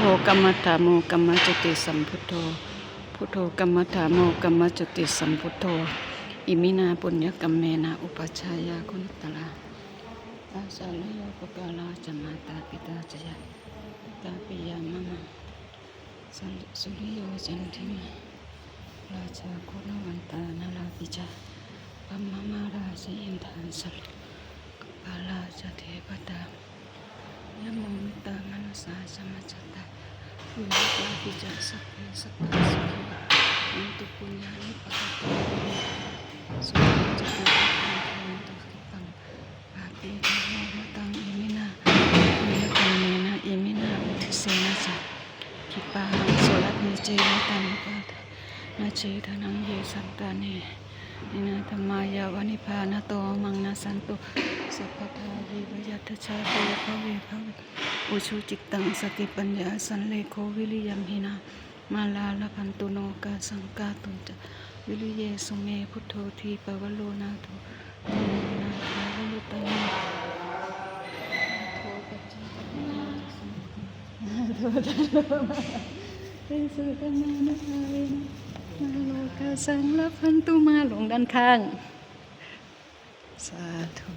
โธกรรมฐาโมกรรมจติสัมพุทโธ พุทโธกรรมฐาโมกรรมจติสัมพุทโธ อิมินาปุญญกรรมเมนะอุปัชฌายาคุณตลาอาสาลโยปกาลาจมาตาปิตาจยะตาปิยามะมะสันสุริโยจันทิมาราชาโคณวันตานาลาปิจาปัมมามาราชอินทานสลุกาลาจเทปตายะโมมิตามนุสาสมัจจ ตาวิริยาปิจัสสะเพสัตตาสุขีอันตุปุญญานิปะกะตังสุขิจตุทังทังตุขิปัง อาปิธรรมะมะตังอิมินาอิมิตังเมนะอิมินาวิเสนะจักขิปาหังโสรัตเนเจวตัมปะทะนาเจทนังเยสัตตาเนนินาธรรมายาวานิพานาโตมังนาสันตุสัพพทาวิวยัตชาเตภเวภเวอุชุจิตตังสติปัญญาสันเลโควิริยมหินามาลาลพันตุโนกาสังกาตุนจะวิริเยสุเมพุทโธทีปวโลนาโทโนนาทาวลุตโนโทปัจจิตนาสัมมาโทตโลมาเป็นสุตนานุภาเวนะมาโลกาสังละพันตุมาลงด้านข้าง สาธุ